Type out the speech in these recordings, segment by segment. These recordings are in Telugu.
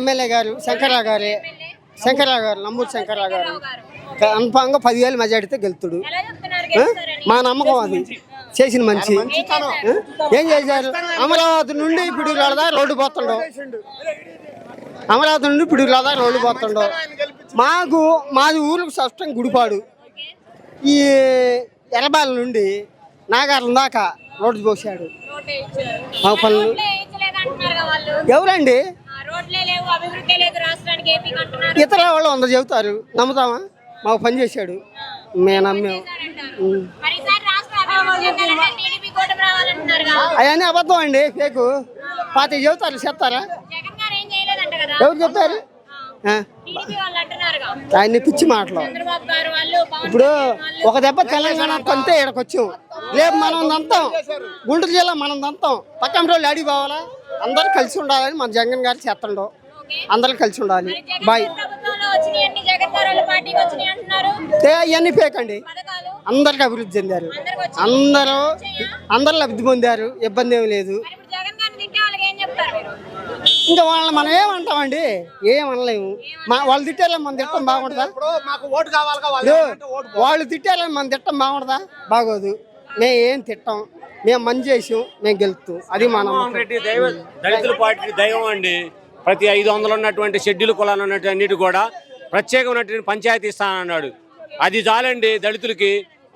ఎమ్మెల్యే గారు శంకర్రావు గారే. శంకర్రావు గారు నంబూరు శంకర్రావు గారు. కన్ఫామ్గా పదివేలు మెజార్టీతో గెలుతుడు. మా నమ్మకం అది. చేసిన మంచి? ఏం చేశారు? అమరావతి నుండి ఇప్పుడు రాదా రోడ్డు పోతుండో. అమరావతి నుండి ఇప్పుడు రాదా రోడ్డు పోతుండో. మాకు మాది ఊరికి స్పష్టం గుడిపాడు. ఈ ఎర్రబాల నుండి నాగార్ల దాకా రోడ్డు పోసాడు. మా పనులు ఎవరండి? ఇతర వాళ్ళు వంద చెబుతారు. నమ్ముతామా మాకు పని చేశాడు. మేము నమ్మాము అవన్నీ అబద్ధం అండి ఫేకు. పాతి చెబుతారు చెప్తారా? ఎవరు చెప్తారు? ఆయన్ని పిచ్చి మాటలు. ఇప్పుడు ఒక దెబ్బ తెలంగాణ అంతే ఇక్కడికి వచ్చాం రేపు మనం దంతాం. గుంటూరు జిల్లా మనం దంతాం. పక్కన రోజులు అడిగి పోవాలా? అందరూ కలిసి ఉండాలని మన జగన్ గారు చేస్తుండో. అందరూ కలిసి ఉండాలి. బాయ్. అవన్నీ ఫేక్ అండి. పథకాలు? అందరికి అభివృద్ధి చెందారు. అందరూ అందరూ లబ్ధి పొందారు. ఇబ్బంది ఏమి లేదు. మరి ఇప్పుడు జగన్ గారిని తింటే వాళ్ళకి ఏం చెప్తారు మీరు? ఇంకా వాళ్ళని మనం ఏమంటామండి ఏం అనలేము. మా వాళ్ళు తిట్టాలని మనం తిట్టం బాగుంటుందా మాకు ఓటు కావాలిగా వాళ్ళు తిట్టాలని మనం తిట్టం బాగుంటుందా బాగోదు. మేము ఏం తిట్టాం. మేము మంచి చేసాం మేము గెలుస్తాం. అది మా జగన్మోహన్ నమ్మకం. రెడ్డి దైవ దళితుల పార్టీ దైవం అండి. ప్రతి ఐదు వందలు ఉన్నటువంటి షెడ్యూల్ కులాలు ఉన్నటువంటి అన్నిటి కూడా ప్రత్యేకమైనటువంటి పంచాయతీ స్థానం అన్నాడు. అది చాలండి దళితులకి.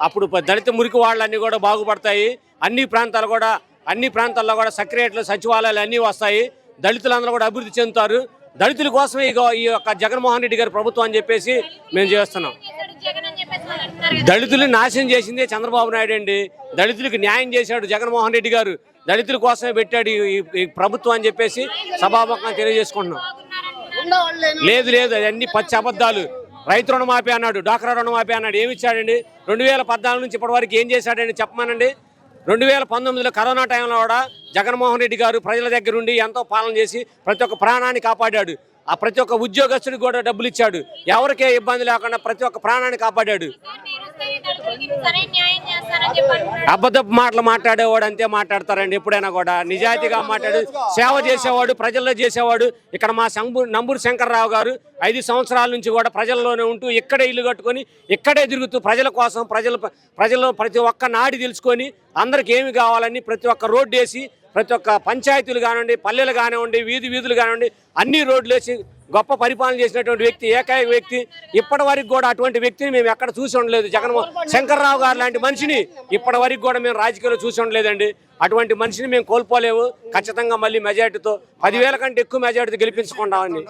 అప్పుడు దళిత మురికి వాళ్ళన్నీ కూడా బాగుపడతాయి. అన్ని ప్రాంతాలు కూడా అన్ని ప్రాంతాల్లో కూడా సక్రియేట్లు సచివాలయాలు అన్నీ వస్తాయి. దళితులందరూ కూడా అభివృద్ధి చెందుతారు. దళితుల కోసమే ఇగో ఈ యొక్క జగన్మోహన్ రెడ్డి గారి ప్రభుత్వం అని చెప్పేసి మేము చేస్తున్నాం. దళితుల్ని నాశనం చేసిందే చంద్రబాబు నాయుడు అండి. దళితులకు న్యాయం చేశాడు జగన్మోహన్ రెడ్డి గారు. దళితుల కోసమే పెట్టాడు ఈ- ప్రభుత్వం అని చెప్పేసి సభాముఖంగా తెలియజేసుకుంటున్నాం. లేదు లేదు అవన్నీ పచ్చి అబద్ధాలు. రైతు రుణమాఫీ అన్నాడు డాక్రా రుణమాఫీ అన్నాడు ఏమి ఇచ్చాడండి రెండు వేల పద్నాలుగు నుంచి ఇప్పటి వరకు ఏం చేశాడండి చెప్పమానండి? రెండు వేల పంతొమ్మిదిలో కరోనా టైంలో కూడా జగన్మోహన్ రెడ్డి గారు ప్రజల దగ్గర ఉండి ఎంతో పాలన చేసి ప్రతి ఒక్క ప్రాణాన్ని కాపాడాడు. ఆ ప్రతి ఒక్క ఉద్యోగస్తుడికి కూడా డబ్బులు ఇచ్చాడు ఎవరికే ఇబ్బంది లేకుండా ప్రతి ఒక్క ప్రాణాన్ని కాపాడాడు. అబద్ధపు మాటలు మాట్లాడేవాడు అంతే మాట్లాడతారండి ఎప్పుడైనా కూడా. నిజాయితీగా మాట్లాడు సేవ చేసేవాడు ప్రజల్లో చేసేవాడు. ఇక్కడ మా సంబు నంబూరు శంకర్రావు గారు ఐదు సంవత్సరాల నుంచి కూడా ప్రజల్లోనే ఉంటూ ఇక్కడే ఇల్లు కట్టుకొని ఇక్కడే తిరుగుతూ ప్రజల కోసం ప్రజల ప్రజల్లో ప్రతి ఒక్క నాడి తెలుసుకొని అందరికి ఏమి కావాలని ప్రతి ఒక్క రోడ్డు వేసి ప్రతి ఒక్క పంచాయతీలు కానివ్వండి పల్లెలు కానివ్వండి వీధి వీధులు కానివ్వండి అన్ని రోడ్లు వేసి గొప్ప పరిపాలన చేసినటువంటి వ్యక్తి ఏకైక వ్యక్తి. ఇప్పటి వరకు కూడా అటువంటి వ్యక్తిని మేము ఎక్కడ చూసి ఉండలేదు. జగన్మోహన్ శంకర్రావు గారు లాంటి మనిషిని ఇప్పటి వరకు కూడా మేము రాజకీయాల్లో చూసి ఉండలేదండి. అటువంటి మనిషిని మేము కోల్పోలేము ఖచ్చితంగా మళ్ళీ మెజార్టీతో పదివేల కంటే ఎక్కువ మెజార్టీతో గెలిపించుకుంటామని.